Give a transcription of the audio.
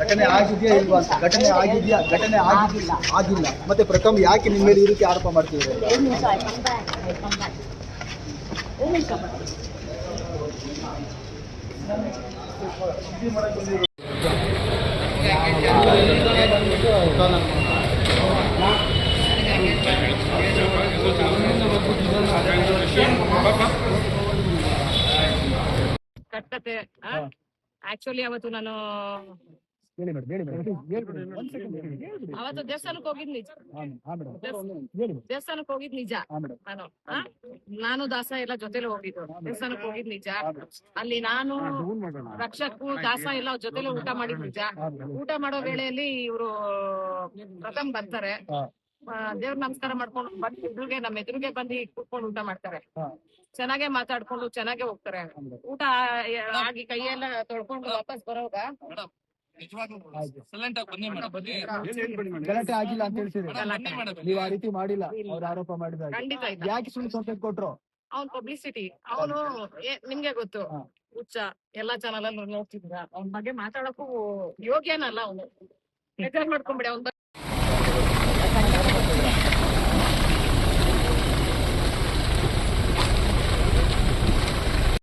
ಘಟನೆ ಆಗಿದೆಯಾ ಇಲ್ವಾ? ಅಂತ ಘಟನೆ ಆಗಿದೆಯಾ? ಘಟನೆ ಆಗಿಲ್ಲ ಆಗಿಲ್ಲ. ಮತ್ತೆ ಪ್ರಥಮ್ ಯಾಕೆ ನಿಮ್ಮ ಮೇಲೆ ಈ ರೀತಿ ಆರೋಪ ಮಾಡ್ತಿದ್ದಾರೆ? ಕಟ್ಟತೆ ಆಕ್ಚುಲಿ ಅವತ್ತು ನಾನು ಹೇಳಿ ಮೇಡಮ್ ಹೇಳಿ ಮೇಡಮ್ ಒಂದ್ ಸೆಕೆಂಡ್ ಹೇಳಿ ಅವತ್ತು ದೇವಸ್ಥಾನಕ್ಕೆ ಹೋಗಿದ್ ನಿಜ. ಹಾ ಮೇಡಮ್ ದೇವಸ್- ಹೇಳಿ ದೇವಸ್ಥಾನಕ್ಕೆ ಹೋಗಿದ್ ನಿಜ. ಹಾ ಮೇಡಮ್. ನಾನು ದಾಸ ಎಲ್ಲ ಜೊತೆಲೆ ಹೋಗಿದ್ದು. ದೇವಸ್ಥಾನಕ್ಕೆ ಹೋಗಿದ್ ನಿಜ. ಅಲ್ಲಿ ನಾನು ರಕ್ಷಕು ದಾಸ ಎಲ್ಲ ಅವ್ರ ಜೊತೆಲೆ ಊಟ ಮಾಡಿದ್ ನಿಜ. ಊಟ ಮಾಡೋ ವೇಳೆಯಲ್ಲಿ ಇವರು ಪ್ರಥಮ್ ಬರ್ತಾರೆ. ಹಾ. ಆ, ದೇವ್ರ ನಮಸ್ಕಾರ ಮಾಡ್ಕೊಂಡು ಬಂದ್ ಎದುರುಗೆ ನಮ್ಮ ಎದುರುಗೆ ಬಂದು ಕೂತ್ಕೊಂಡು ಊಟ ಮಾಡ್ತಾರೆ. ಹಾ. ಚೆನ್ನಾಗೆ ಮಾತಾಡ್ಕೊಂಡು ಚೆನ್ನಾಗೆ ಹೋಗ್ತಾರೆ. ಊಟ ಆ- ಆಗಿ ಕೈಯೆಲ್ಲ ತೊಳ್ಕೊಂಡು ವಾಪಸ್ ಬರೋವಾಗ ಗಲಾಟೆ ಆಗಿಲ್ಲ ಅಂತ ಹೇಳ್ತೀರಿ. ನೀವು ಆ ರೀತಿ ಮಾಡಿಲ್ಲ. ಅವ್ರ ಆರೋಪ ಮಾಡಿದಾಗ ಖಂಡಿತ ಯಾಕೆ ಸುಳ್ಳು ಕಂಪ್ಲೇಂಟ್ ಕೊಟ್ರು? ಅವ್ನ್ ಪಬ್ಲಿಸಿಟಿ ಅವನು ನಿಮ್ಗೆ ಗೊತ್ತು. ಹಾ. ಹುಚ್ಚ. ಎಲ್ಲಾ ಚಾನಲ್ ಅಲ್ಲಿ ನೋಡ್ತಿದ್ರ ಅವ್ನ ಬಗ್ಗೆ ಮಾತಾಡಕ್ಕೂ ಯೋಗ್ಯನಲ್ಲ ಅವನು. ಬೇಜಾರ್ ಮಾಡ್ಕೊಂಬಿಡಿ ಅವ್ನ